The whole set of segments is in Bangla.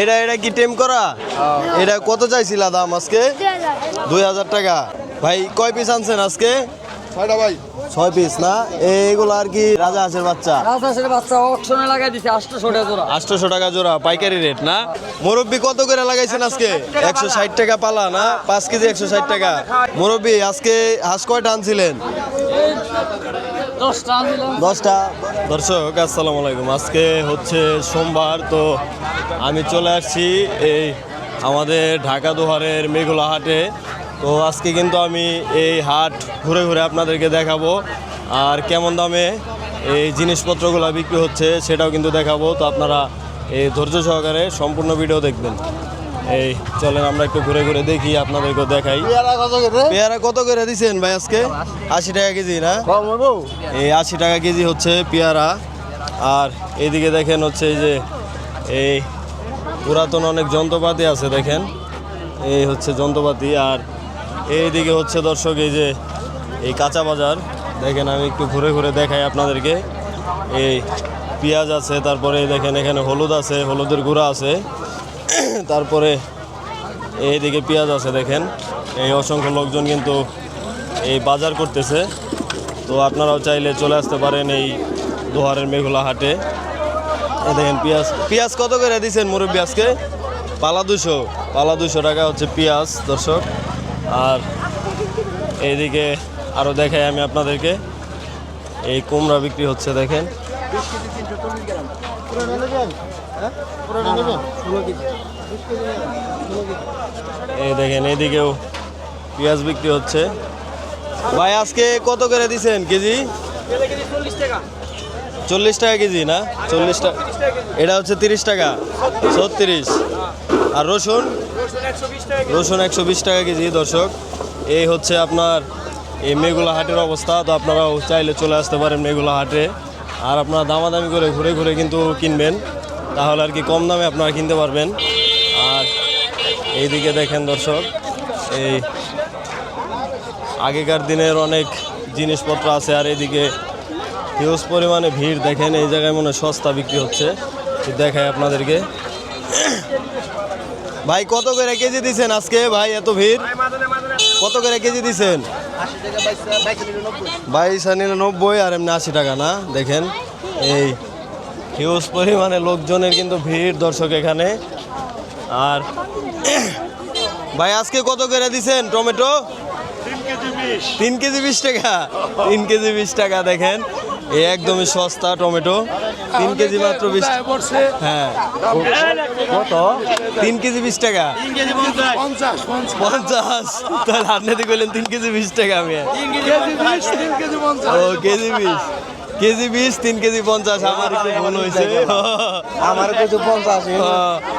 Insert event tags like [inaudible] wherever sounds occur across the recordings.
এটা এটা কি টেম করা? এটা কত চাইছিলা দাম আজকে? দুই হাজার। টাকা। ভাই কয় পিস আনছেন আজকে? ছয়টা ভাই। ছয় পিস না? এইগুলো আর কি রাজা হাঁসের বাচ্চা? রাজহাঁসের বাচ্চা অকশনে লাগাই দিছে আটশোশো টাকা জোড়া। আটশোশো টাকা জোড়া পাইকারি রেট না? মুরব্বি কত করে লাগাইছেন আজকে? একশো ষাট টাকা পালা না? পাঁচ কেজি একশো ষাট টাকা। মুরব্বি আজকে হাঁস কয়টা আনছিলেন? দশটা দর্শক আসসালামু আলাইকুম। আজকে হচ্ছে সোমবার তো আমি চলে আসছি এই আমাদের ঢাকা দোহারের মেঘুলা হাটে। তো আজকে কিন্তু আমি এই হাট ঘুরে ঘুরে আপনাদেরকে দেখাবো। আর কেমন দামে এই জিনিসপত্রগুলো বিক্রি হচ্ছে সেটাও কিন্তু দেখাবো। তো আপনারা এই ধৈর্য সহকারে সম্পূর্ণ ভিডিও দেখবেন। এই চলেন আমরা একটু ঘুরে ঘুরে দেখি আপনাদেরকে দেখাই। পেয়ারা কত করে? দিচ্ছেন ভাই আজকে? আশি টাকা কেজি না? এই আশি টাকা কেজি হচ্ছে পেয়ারা। আর এইদিকে দেখেন হচ্ছে এই যে এই পুরাতন অনেক যন্ত্রপাতি আছে দেখেন। এই হচ্ছে যন্ত্রপাতি আর এইদিকে হচ্ছে দর্শক এই যে এই কাঁচা বাজার। দেখেন আমি একটু ঘুরে ঘুরে দেখাই আপনাদেরকে। এই পেঁয়াজ আছে তারপরে দেখেন এখানে হলুদ আছে হলুদের গুঁড়া আছে। [coughs] তারপরে এইদিকে পেঁয়াজ আছে দেখেন। এই অসংখ্য লোকজন কিন্তু এই বাজার করতেছে। তো আপনারাও চাইলে চলে আসতে পারেন এই দোহারের মেঘুলা হাটে। এই দেখেন পেঁয়াজ। পেঁয়াজ কত করে দিচ্ছেন মুরব্বী আজকে? পালা দুশো পালা দুশো টাকা হচ্ছে পেঁয়াজ, দর্শক। আর এইদিকে আরও দেখাই আমি আপনাদেরকে। এই কুমড়া বিক্রি হচ্ছে দেখেন। এই দেখেন এইদিকেও পেঁয়াজ বিক্রি হচ্ছে। ভাই, আজকে কত করে দিছেন কেজি? চল্লিশ টাকা কেজি না? চল্লিশ টাকা। এটা হচ্ছে তিরিশ টাকা। ছত্রিশ। আর রসুন? রসুন একশো বিশ টাকা কেজি, দর্শক। এই হচ্ছে আপনার এই মেঘুলা হাটের অবস্থা। তো আপনারাও চাইলে চলে আসতে পারেন মেঘুলা হাটে। আর আপনারা দামাদামি করে ঘুরে ঘুরে কিন্তু কিনবেন। তাহলে আর কি কম দামে আপনারা কিনতে পারবেন। আর এইদিকে দেখেন দর্শক, এই আগেকার দিনের অনেক জিনিসপত্র আছে আর এদিকে হিউজ পরিমাণে ভিড়। দেখেন এই জায়গায় মনে সস্তা বিক্রি হচ্ছে। দেখাই আপনাদেরকে। ভাই, কত করে কেজি দিছেন আজকে? ভাই, এত ভিড়। কত করে কেজি দিছেন? বাইশ আর নিরানব্বই আর এমনি আশি টাকা না দেখেন। এই হিউজ পরিমাণে লোকজনের কিন্তু ভিড় দর্শক এখানে। আর ভাই আজকে কত করে দিছেন টমেটো? তিন কেজি বিশ টাকা তিন কেজি বিশ টাকা দেখেন। একদমই সস্তা টমেটো। তিন কেজি মাত্র বিশ হ্যাঁ। কত? তিন কেজি বিশ টাকা? পঞ্চাশ। তাহলে আপনি কইলেন তিন কেজি বিশ টাকা আমি। ও কেজি বিশ। কেজি বিশ তিন কেজি পঞ্চাশ আমার একটু ভুল হয়েছে। আমার কিছু পঞ্চাশ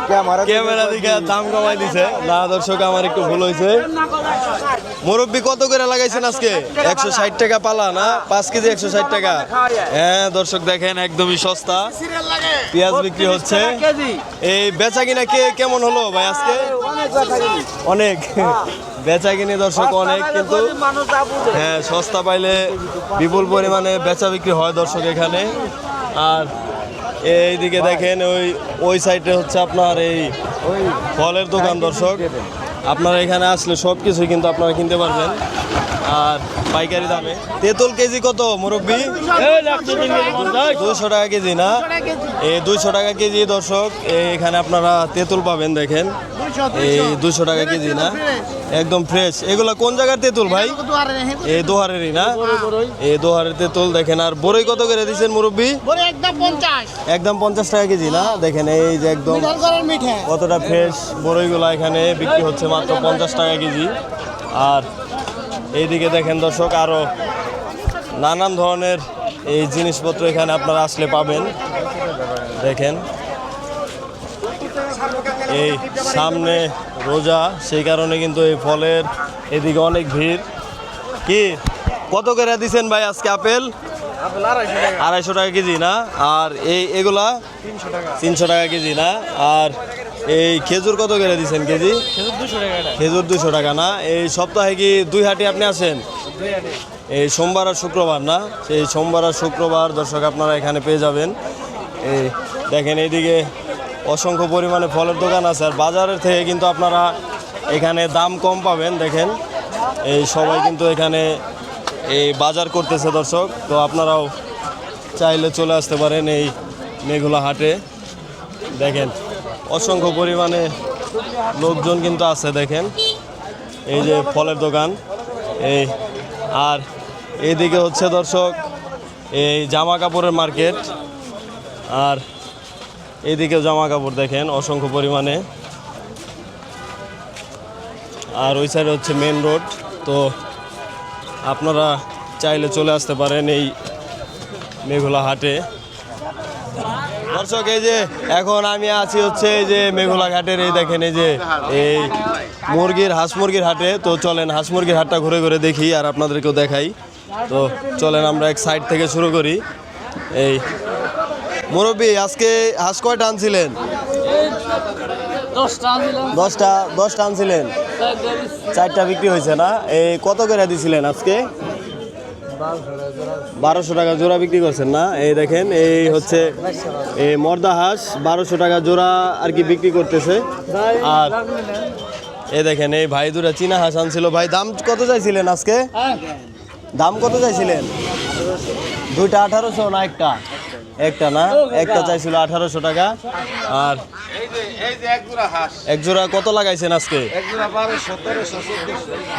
ক্যামেরা ক্যামেরা দিকে দাম কমাই দিছে। না দর্শক আমার একটু ভুল হয়েছে। মুরব্বী কত করে লাগাইছেন আজকে? একশো ষাট টাকা পালা না? পাঁচ কেজি একশো ষাট টাকা। হ্যাঁ দর্শক দেখেন একদমই সস্তা। পেঁয়াজ বিক্রি হচ্ছে। এই বেচা কিনা কে কেমন হলো ভাই আজকে? অনেক বেচা কিনে দর্শক অনেক কিন্তু হ্যাঁ সস্তা পাইলে বিপুল পরিমাণে বেচা বিক্রি হয় দর্শক এখানে। আর এইদিকে দেখেন ওই ওই সাইডে হচ্ছে আপনার এই ফলের দোকান দর্শক। আপনারা এখানে আসলে সব কিছুই কিন্তু আপনারা কিনতে পারবেন। আর পাইকারি দামে। তেঁতুল কেজি কত মুরব্বী? দুশো টাকা কেজি না? এই দুইশো টাকা কেজি দর্শক এখানে আপনারা তেঁতুল পাবেন দেখেন। এই দুশো টাকা কেজি না? একদম ফ্রেশ এগুলা কোন জায়গার তেঁতুল ভাই? এই দোহারেরই না? এই দোহারের তেঁতুল দেখেন আর বড়ই কত করে দিচ্ছেন মুরব্বী? একদম পঞ্চাশ। টাকা কেজি না? দেখেন এই যে একদম কতটা ফ্রেশ বড়ইগুলো এখানে বিক্রি হচ্ছে মাত্র পঞ্চাশ টাকা কেজি। আর এইদিকে দেখেন দর্শক আরও নানান ধরনের এই জিনিসপত্র এখানে আপনারা আসলে পাবেন। দেখেন, এই সামনে রোজা, সেই কারণে কিন্তু এই ফলের এদিকে অনেক ভিড়। কি? কত করে দিছেন ভাই আজকে আপেল? আড়াইশো টাকা কেজি না? আর এই এগুলা তিনশো টাকা কেজি না? আর এই খেজুর কত করে দিচ্ছেন কেজি? খেজুর দুশো টাকা না? এই সপ্তাহে কি দুই হাটে আপনি আসেন এই সোমবার আর শুক্রবার না? সেই সোমবার আর শুক্রবার দর্শক আপনারা এখানে পেয়ে যাবেন। এই দেখেন এইদিকে অসংখ্য পরিমাণে ফলের দোকান আছে। আর বাজারের থেকে কিন্তু আপনারা এখানে দাম কম পাবেন দেখেন। এই সবাই কিন্তু এখানে এই বাজার করতেছে দর্শক। তো আপনারাও চাইলে চলে আসতে পারেন এই মেঘুলা হাটে। দেখেন। অসংখ্য পরিমাণে লোকজন কিন্তু আছে, দেখেন। এই যে ফলের দোকান, এই, আর এইদিকে হচ্ছে দর্শক, এই জামা কাপড়ের মার্কেট, আর এইদিকেও জামা কাপড়, দেখেন, অসংখ্য পরিমাণে। আর ওই সাইডে হচ্ছে মেন রোড তো আপনারা চাইলে চলে আসতে পারেন এই মেঘলা হাটে। দর্শক এই যে এখন আমি আছি হচ্ছে এই যে মেঘুলা ঘাটের এই দেখেন এই যে এই মুরগির হাঁস মুরগির হাটে। তো চলেন হাঁস মুরগির হাটটা ঘুরে ঘুরে দেখি আর আপনাদেরকেও দেখাই। তো চলেন আমরা এক সাইড থেকে শুরু করি। এই মুরব্বী আজকে হাঁস কয়টা আনছিলেন? দশটা দশটা আনছিলেন? চারটা বিক্রি হয়েছে না? এই কত করে দিছিলেন আজকে? বারোশো টাকা জোড়া বিক্রি করছেন না? এই দেখেন, এই হচ্ছে এই মর্দা হাঁস, বারোশো টাকা জোড়া আর কি বিক্রি করতেছে। আর এই দেখেন, এই ভাই দুরা চীনা হাঁস আনছিল। ভাই, দাম কত চাইছিলেন আজকে? দাম কত চাইছিলেন? দুইটা আঠারোশো না একটা? একটা না? একটা চাইছিল আঠারোশো টাকা। আর এক জোড়া কত লাগাইছেন আজকে?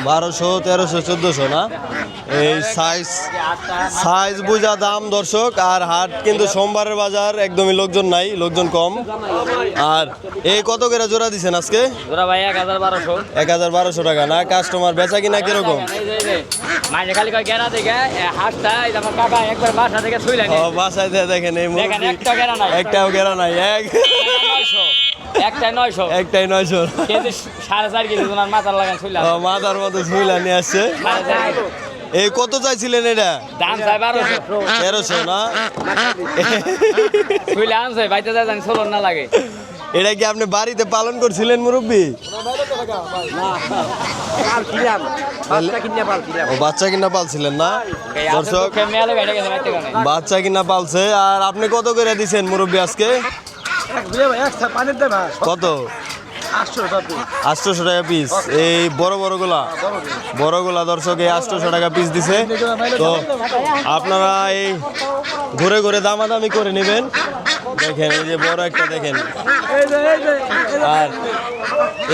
বারোশো তেরোশো চোদ্দশো না? এই সাইজ সাইজ বুঝা দাম দর্শক। আর হাট কিন্তু সোমবারের বাজার একদমই লোকজন নাই লোকজন কম। আর এই কত করে জোড়া দিছেন আজকে? ভাই এক হাজার বারোশো। এক হাজার বারোশো টাকা না? কাস্টমার বেচা কিনা কীরকম? মাঝে খালি গেরা দেখে কাকা একবার বাসা থেকে শুইলেন ও, বাসায় দিয়ে দেখেন এই দেখেন, একটা গেরা নাই। একটাও গেরা নাই এক। নয়শো। একটা নয়শো। একটাই নয়শো। কেজি সাড়ে চার কেজি তোমার মাথার লাগান শুইলাম ও, মাথার মতো শুইলা নিয়ে আসছে। এই কত চাইছিলেন এটা? দাম চাই বারোশো। তেরোশো না? শুইলে আনছে বাইতে যায় জানি ষোলো না লাগে। এটা কি আপনি বাড়িতে পালন করছিলেন মুরব্বী? বাচ্চা কিনা পালছিলেন না? দর্শক বাচ্চা কিনা। পালছে আর আপনি কত করে দিছেন মুরব্বী আজকে? কত? আটশোশো টাকা পিস এই বড় বড়গুলা। বড়গুলা। দর্শক এই আটশোশো টাকা পিস দিছে। তো আপনারা এই ঘুরে ঘুরে দামাদামি করে নেবেন। দেখেন এই যে বড় একটা দেখেন। আর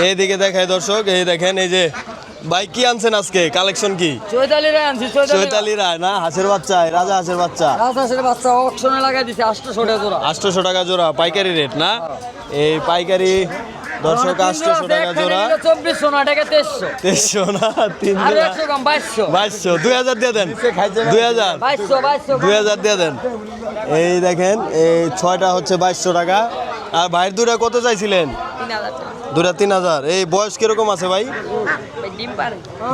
এইদিকে দেখায় দর্শক এই দেখেন এই যে বাইক কি আনছেন আজকে? কালেকশন কি? চৈতালি রায় না? হাঁসের বাচ্চা রাজা হাঁসের বাচ্চা। রাজহাঁসের বাচ্চা অকশনে লাগাই দিছে আটশো টাকা জোড়া। আটশোশো টাকা জোড়া পাইকারি রেট না? এই পাইকারি দর্শক আটশোশো টাকা জোড়া। চব্বিশশো নয় টাকা তেইশশো। তেইশশো না তিন বাইশশো। বাইশশো দুই হাজার দিয়ে দেন। দুই হাজার। বাইশশো বাইশশো দুই হাজার দিয়ে দেন। এই দেখেন এই ছয়টা হচ্ছে বাইশশো টাকা। আর ভাইয়ের দুটা কত চাইছিলেন? দুটা তিন হাজার। এই বয়স কীরকম আছে ভাই?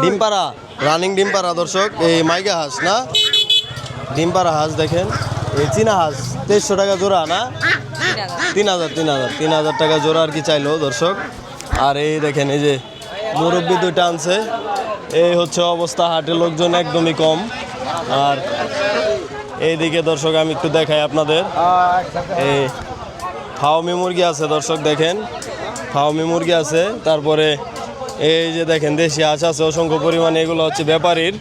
ডিমপাড়া রানিং ডিমপাড়া দর্শক। এই মাইকা হাঁস না? ডিমপাড়া হাঁস দেখেন। এই চীনা হাঁস তেইশশো টাকা জোড়া, না? তিন হাজার তিন হাজার তিন হাজার টাকা জোড়া আর কি চাইলো দর্শক। আর এই দেখেন, এই যে মুরব্বি দুইটা আনছে। এই হচ্ছে অবস্থা, হাটের লোকজন একদমই কম। আর এইদিকে দর্শক, আমি একটু দেখাই আপনাদের। এই ফাওমি মুরগি আছে দর্শক, দেখেন। ফাওমি মুরগি আছে, তারপরে এই যে দেখেন, দেশি হাঁস আছে, অসংখ্য পরিমাণে এগুলো হচ্ছে ব্যাপারীর।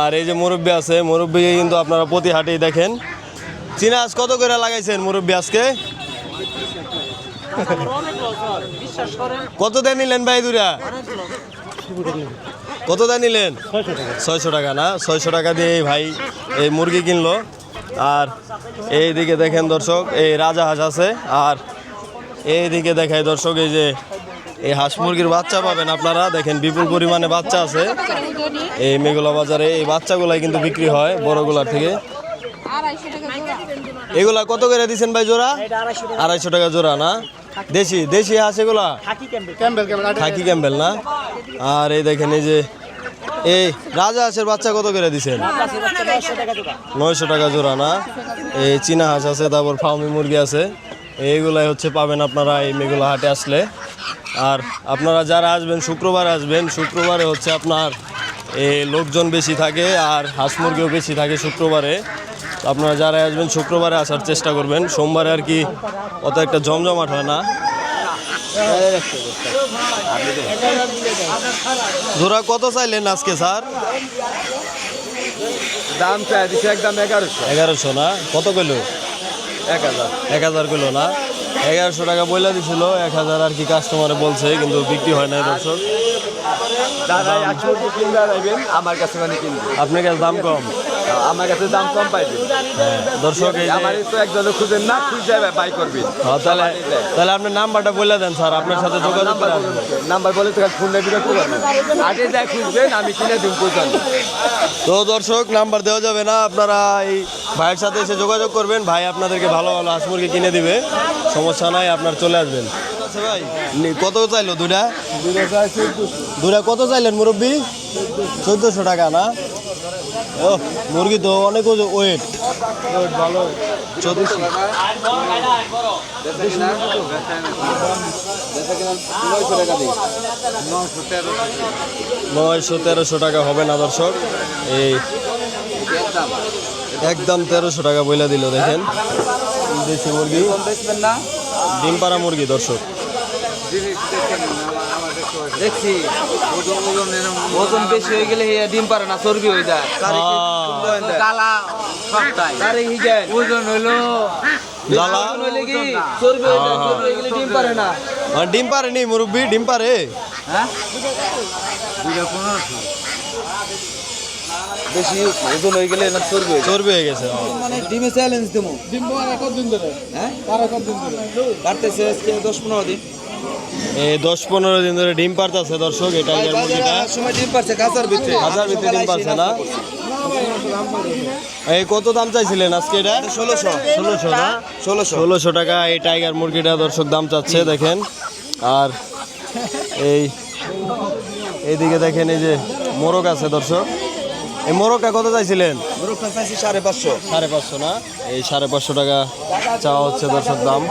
আর এই যে মুরব্বি আছে, মুরব্বি কিন্তু আপনারা প্রতি হাটেই দেখেন। চীনা হাঁস কত করে লাগাইছেন মুরব্বি আজকে? কত দেন নিলেন ভাই দুরা কত দেন নিলেন? ছয়শো টাকা না? ছয়শো টাকা দিয়ে ভাই এই মুরগি কিনলো। আর এইদিকে দেখেন দর্শক, এই রাজা হাঁস আছে। আর এইদিকে দেখায় দর্শক, এই যে এই হাঁস মুরগির বাচ্চা পাবেন আপনারা। দেখেন বিপুল পরিমাণে বাচ্চা আছে। এই মেঘলা বাজারে এই বাচ্চাগুলাই কিন্তু বিক্রি হয় বড়গুলার থেকে। এগুলা কত করে দিচ্ছেন ভাই জোড়া? আড়াইশো টাকা। জোড়া না? দেশি দেশি হাঁস এগুলা? Khaki Campbell. না? আর এই দেখেন এই যে এই রাজা হাঁসের বাচ্চা কত করে দিছেন? নয়শো টাকা জোড়া। না? এই চীনা হাঁস আছে তারপর ফার্মি মুরগি আছে। এইগুলাই হচ্ছে পাবেন আপনারা এই মেঘুলা হাটে আসলে। আর আপনারা যারা আসবেন শুক্রবার আসবেন শুক্রবারে হচ্ছে আপনার এই লোকজন বেশি থাকে আর হাঁস মুরগিও বেশি থাকে শুক্রবারে। আপনারা যারা আসবেন শুক্রবারে আসার চেষ্টা করবেন। সোমবারে আর কি অত একটা জমজমাট হয় না। জোড়া কত চাইলেন আজকে স্যার? দাম চাই দিচ্ছে একদম এগারোশো। এগারোশো না? কত কিলো এক হাজার। এক হাজার কিলো না? এগারোশো টাকা বইলা দিছিল এক হাজার আর কি কাস্টমারে বলছে কিন্তু বিক্রি হয় না দর্শক। আমার কাছে মানে আপনার কাছে দাম কম? আমার কাছে দাম কম পাইবেন হ্যাঁ, দর্শক আমার তো একজনে খুঁজেন না খুঁজে যাবে বাই করবি। হ্যাঁ, তাহলে তাহলে আপনার নাম্বারটা বলে দেন স্যার আপনার সাথে যোগাযোগ নাম্বার বলে তো ফোন নেবি করতে পারবেন আগে যাই খুঁজবেন আমি কিনে দিব কোথাও তো দর্শক নাম্বার দেওয়া যাবে না আপনারা এই ভাইয়ের সাথে এসে যোগাযোগ করবেন। ভাই আপনাদেরকে ভালো ভালো হাঁস মুরগি কিনে দিবে। সমস্যা নাই আপনার চলে আসবেন। ভাই কত চাইলো দুটা দুটা কত চাইলেন মুরব্বী? চোদ্দোশো টাকা না? ও, মুরগি তো অনেক ওয়েট। ভালো। নয়শো তেরোশো টাকা হবে না, দর্শক? এই একদম তেরোশো টাকা বইলা দিল, দেখেন। দেশি মুরগি। ডিম পাড়া মুরগি, দর্শক। দেখছি। ওজন বেশি হয়ে গেলে ডিম পারে না চর্বি হয়ে যায়। কালা সবটাই। তারে হিগে ওজন হইল লালা। হইলে কি চর্বি হয়ে যায় চর্বি হয়ে গেলে ডিম পারে না? আর ডিম পারে নি মুরব্বি ডিম পারে। হ্যাঁ? দুইটা পনেরোশো বেশি ওজন হয়ে গেলে না চর্বি হয়ে চর্বি হয়ে গেছে মানে ডিমে চ্যালেঞ্জ দেবো। ডিম কতদিন ধরে। হ্যাঁ? পারে কতদিন ধরে। বাড়তেছে আজকে দশ পনেরো দিন। দশ পনেরো দিন ধরে ডিম পারতেছে দর্শক এটা ডিম পারছে ভিতরে। হাজার ভিতরে ডিম পারছে না? এই কত দাম চাইছিলেন আজকে এটা? ষোলোশো। ষোলোশো না? ষোলোশো। ষোলোশো টাকা এই টাইগার মুরগিটা দর্শক দাম চাচ্ছে দেখেন। আর এই এইদিকে দেখেন এই যে মোরগ আছে দর্শক। এই মোরগটা কত চাইছিলেন? চাইছি সাড়ে পাঁচশো। সাড়ে পাঁচশো না? এই সাড়ে পাঁচশো টাকা চাওয়া হচ্ছে দর্শক দাম।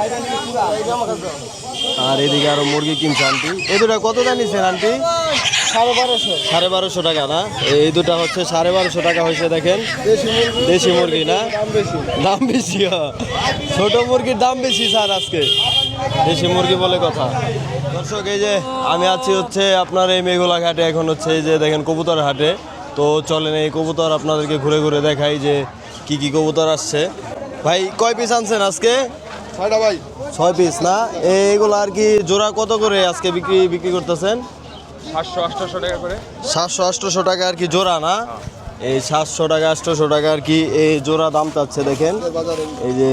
আর এদিকে আরও মুরগি কিনছে আন্টি। এই দুটা কত জানিছেন আন্টি? সাড়ে বারোশো সাড়ে বারোশো টাকা না? এই দুটা হচ্ছে সাড়ে বারোশো টাকা হয়েছে দেখেন। দেশি মুরগি না? দাম বেশি। ছোট মুরগির দাম বেশি স্যার আজকে। দেশি মুরগি বলে কথা। দর্শক, এই যে আমি আছি হচ্ছে আপনার এই মেঘলা ঘাটে, এখন হচ্ছে এই যে দেখেন কবুতর হাটে। তো চলেন এই কবুতর আপনাদেরকে ঘুরে ঘুরে দেখাই যে কি কি কবুতর আসছে। ভাই, কয় পিস আনছেন আজকে? ছয়টা ভাই। ছয় পিস না? এইগুলো আর কি জোড়া কত করে আজকে বিক্রি বিক্রি করতেছেন? সাতশো আটশোশো টাকা করে। সাতশো আটশোশো টাকা আর কি জোড়া না? এই সাতশো টাকা আটশোশো টাকা আর কি এই জোড়া দাম চাচ্ছে দেখেন। এই যে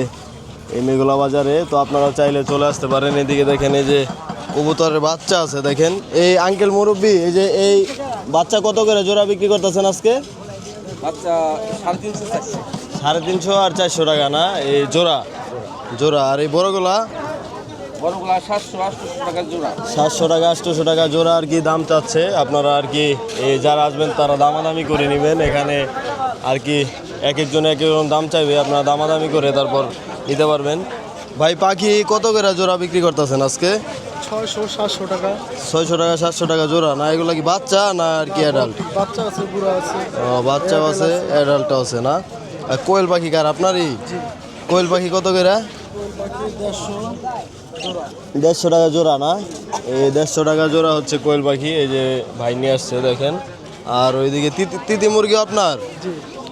এই মেঘলা বাজারে তো আপনারা চাইলে চলে আসতে পারেন। এদিকে দেখেন এই যে কবুতরের বাচ্চা আছে দেখেন। এই আঙ্কেল মুরব্বি এই যে এই বাচ্চা কত করে জোড়া বিক্রি করতেছেন আজকে? আচ্ছা সাড়ে তিনশো সাড়ে তিনশো আর চারশো টাকা না? এই জোড়া। জোড়া আর এই বড়গুলা? বড়গুলা সাতশো আটশোশো টাকা জোড়া। সাতশো টাকা আটশোশো টাকা জোড়া আর কি দাম চাচ্ছে। আপনারা আর কি এই যারা আসবেন তারা দামাদামি করে নেবেন। এখানে আর কি এক একজন এক একজন দাম চাইবে আপনারা দামাদামি করে তারপর নিতে পারবেন। ভাই পাখি কত করে জোড়া বিক্রি করতেছেন আজকে? ছয়শো সাতশো টাকা। ছয়শো টাকা সাতশো টাকা জোড়া। না এগুলো কি বাচ্চা না আর কি অ্যাডাল্ট বাচ্চা আছে বুড়ো আছে। বাচ্চাও আছে অ্যাডাল্টও আছে না? আর কোয়েল পাখি কার? আপনারই? কোয়েল পাখি কত করে? দেড়শো টাকা জোড়া না? এই দেড়শো টাকা জোড়া হচ্ছে কোয়েল পাখি এই যে ভাই নিয়ে আসছে দেখেন। আর ওইদিকে তিতি মুরগি আপনার?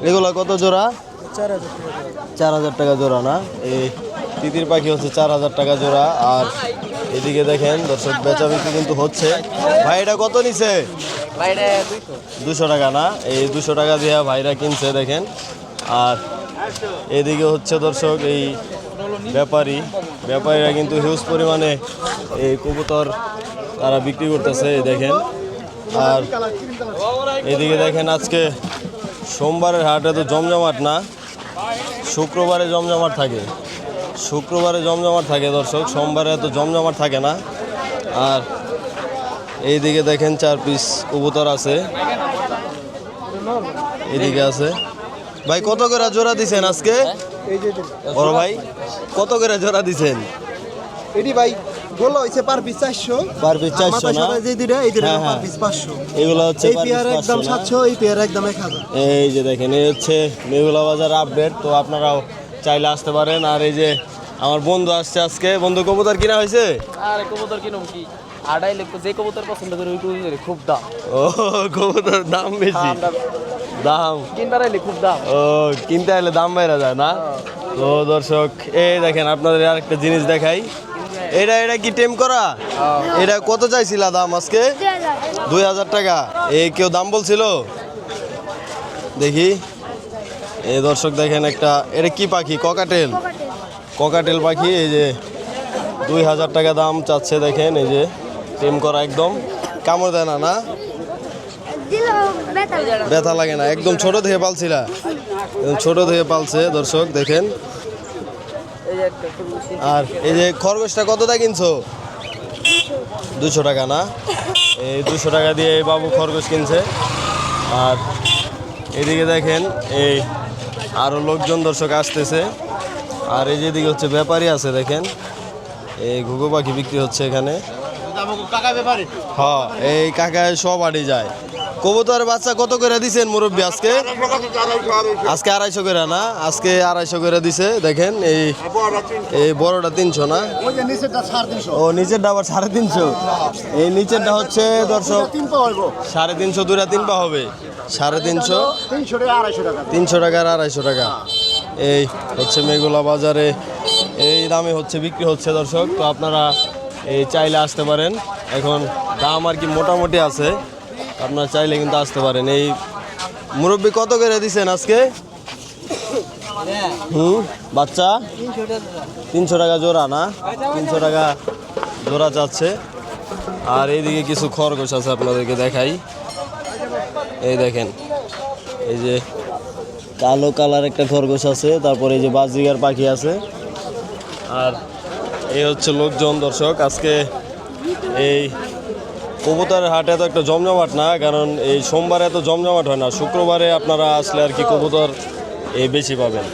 এগুলা কত জোড়া? চার হাজার টাকা চার হাজার টাকা জোড়া না? এই তিতির পাখি হচ্ছে চার হাজার টাকা জোড়া। আর এদিকে দেখেন দর্শক বেচা বিক্রি কিন্তু হচ্ছে। ভাই এটা কত নিছে? দুশো টাকা না? এই দুশো টাকা দিয়ে ভাইরা কিনছে দেখেন। আর এদিকে হচ্ছে দর্শক এই ব্যাপারী। ব্যাপারীরা কিন্তু হিউজ পরিমাণে এই কবুতর তারা বিক্রি করতেছে দেখেন। আর এদিকে দেখেন আজকে সোমবারের হাটে তো জমজমাট না, শুক্রবারে জমজমাট থাকে। শুক্রবারে জমজমাট থাকে দর্শক, সোমবারে তো জমজমাট থাকে না। আর এইদিকে দেখেন চার পিস কবুতর আছে। এদিকে আছে। ভাই, কত করে জোড়া দিছেন আজকে? বড় ভাই কত করে জোড়া দিছেন? এটি ভাই বলো হইছে পার পিস চারশো। পার পিস চারশো না? যে এই দুটা হ্যাঁ, পার হ্যাঁ। পিস পাঁচশো। এগুলো হচ্ছে এই পেয়ার একদম 500 না? সাতশো এই পেয়ার একদম এক হাজার। এই যে দেখেন এই হচ্ছে মেঘুলা বাজার আপডেট তো আপনারাও চাইলে আসতে পারেন। আর এই যে আমার বন্ধু আসছে আজকে। বন্ধু কবুতর কিনা হয়েছে? আরে কবুতর কিনুম কি? আড়াই লক্ষ যে কবুতর পছন্দ করে ওই কবুতর খুব দাম। ও কবুতর দাম বেশি। দাম? কিনবার আইলে খুব দাম। ও কিনতে হলে দাম বাইরা যায় না? তো দর্শক এই দেখেন আপনাদের আরেকটা জিনিস দেখাই। এটা এটা কি টেম করা? এটা কত চাইছিলা দাম আজকে? দুই হাজার টাকা। এই কেউ দাম বলছিল? দেখি। এই দর্শক দেখেন একটা এটা কি পাখি? ককাটেল? ককাটেল পাখি এই যে দুই হাজার টাকা দাম চাচ্ছে দেখেন এই যে টেম করা একদম। কামড় দেয় না না? ব্যথা লাগে। না একদম ছোট থেকে পালছিলা। একদম ছোট থেকে পালছে দর্শক দেখেন। আর এই যে খরগোশটা কতটা কিনছো? দুশো টাকা না? এই দুশো টাকা দিয়ে এই বাবু খরগোশ কিনছে। আর এদিকে দেখেন এই আরও লোকজন দর্শক আসতেছে। আর এই যেদিকে হচ্ছে ব্যাপারী আছে দেখেন। এই ঘুঘু পাখি বিক্রি হচ্ছে এখানে। হ্যাঁ এই কাকায় সব আড়ি যায়। কবুতর বাচ্চা কত করে দিছেন মুরব্বী আজকে? আজকে আড়াইশো করে না, আজকে আড়াইশো করে দিছে, দেখেন এই এই বড়টা তিনশো না? ও, নিচেরটা আবার সাড়ে তিনশো। এই নিচেরটা হচ্ছে দর্শক সাড়ে তিনশো দুটা তিন পা হবে। সাড়ে তিনশো। তিনশো টাকা আর আড়াইশো টাকা। এই হচ্ছে মেঘুলা বাজারে। এই দামে হচ্ছে, বিক্রি হচ্ছে দর্শক। তো আপনারা এই চাইলে আসতে পারেন। এখন দাম আর কি মোটামুটি আছে। আপনারা চাইলে কিন্তু আসতে পারেন। এই মুরব্বী কত করে দিছেন আজকে? হুম? বাচ্চা? তিনশো টাকা জোড়া না? তিনশো টাকা জোড়া যাচ্ছে। আর এইদিকে কিছু খরগোশ আছে আপনাদেরকে দেখাই। এই দেখেন, এই যে কালো কালার একটা খরগোশ আছে, তারপরে এই যে বাজিগার পাখি আছে। আর এই হচ্ছে লোকজন দর্শক, আজকে এই কবুতরের হাটে তো একটা জমজমাট না, কারণ এই সোমবারে এত জমজমাট হয় না, শুক্রবারে আপনারা আসলে আর কি কবুতর এই বেশি পাবেন।